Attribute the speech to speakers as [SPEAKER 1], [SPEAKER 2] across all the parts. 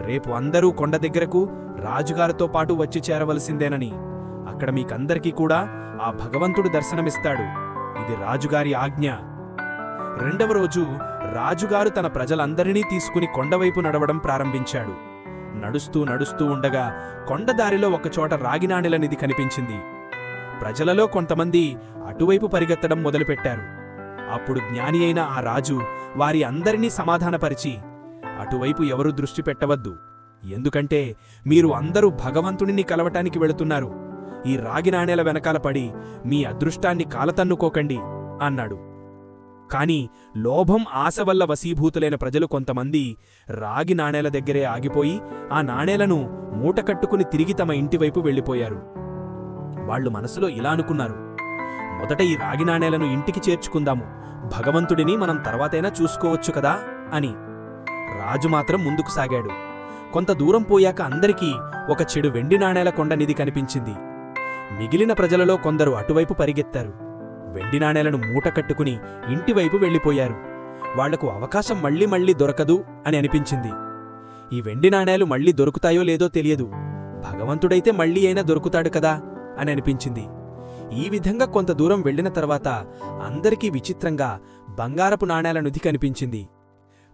[SPEAKER 1] రేపు అందరూ కొండ దగ్గరకు రాజుగారితో పాటు వచ్చి చేరవలసిందేనని. అక్కడ మీకందరికీ కూడా ఆ భగవంతుడు దర్శనమిస్తాడు. ఇది రాజుగారి ఆజ్ఞ. రెండవ రోజు రాజుగారు తన ప్రజలందరినీ తీసుకుని కొండవైపు నడవడం ప్రారంభించాడు. నడుస్తూ నడుస్తూ ఉండగా కొండదారిలో ఒకచోట రాగినాణెల నిధి కనిపించింది. ప్రజలలో కొంతమంది అటువైపు పరిగెత్తడం మొదలుపెట్టారు. అప్పుడు జ్ఞాని అయిన ఆ రాజు వారి అందరినీ సమాధానపరిచి అటువైపు ఎవరూ దృష్టి పెట్టవద్దు. ఎందుకంటే మీరు అందరూ భగవంతుడిని కలవటానికి వెళుతున్నారు. ఈ రాగి నాణేల వెనకాల పడి మీ అదృష్టాన్ని కాలతన్నుకోకండి అన్నాడు. కాని లోభం ఆశ వల్ల వశీభూతులైన ప్రజలు కొంతమంది రాగి నాణేల దగ్గరే ఆగిపోయి ఆ నాణేలను మూటకట్టుకుని తిరిగి తమ ఇంటివైపు వెళ్ళిపోయారు. వాళ్ళు మనసులో ఇలా అనుకున్నారు. మొదట ఈ రాగి నాణేలను ఇంటికి చేర్చుకుందాము. భగవంతుడిని మనం తర్వాతైనా చూసుకోవచ్చు కదా? అని. రాజు మాత్రం ముందుకు సాగాడు. కొంత దూరం పోయాక అందరికీ ఒక చెడు వెండి నాణేల కొండ నిధి కనిపించింది. మిగిలిన ప్రజలలో కొందరు అటువైపు పరిగెత్తారు. వెండి నాణేలను మూట కట్టుకుని ఇంటివైపు వెళ్ళిపోయారు. వాళ్ళకు అవకాశం మళ్ళీ మళ్ళీ దొరకదు అని అనిపించింది. ఈ వెండి నాణేలు మళ్ళీ దొరుకుతాయో లేదో తెలియదు. భగవంతుడైతే మళ్ళీ అయినా దొరుకుతాడు కదా అని అనిపించింది. ఈ విధంగా కొంత దూరం వెళ్ళిన తర్వాత అందరికీ విచిత్రంగా బంగారపు నాణేల నిధి కనిపించింది.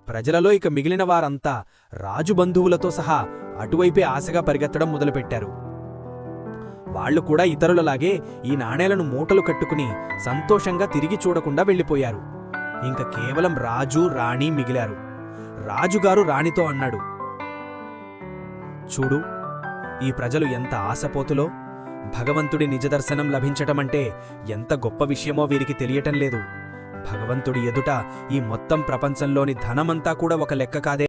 [SPEAKER 1] ప్రజలలో ఇక మిగిలిన వారంతా రాజు బంధువులతో సహా అటువైపే ఆశగా పరిగెత్తడం మొదలుపెట్టారు. వాళ్ళు కూడా ఇతరులలాగే ఈ నాణేలను మూటలు కట్టుకుని సంతోషంగా తిరిగి చూడకుండా వెళ్ళిపోయారు. ఇంక కేవలం రాజు రాణి మిగిలారు. రాజుగారు రాణితో అన్నాడు చూడు ఈ ప్రజలు ఎంత ఆశపోతులో భగవంతుడి నిజదర్శనం లభించటమంటే ఎంత గొప్ప విషయమో వీరికి తెలియటం లేదు. భగవంతుడి ఎదుట ఈ మొత్తం ప్రపంచంలోని ధనమంతా కూడా ఒక లెక్క కాదే.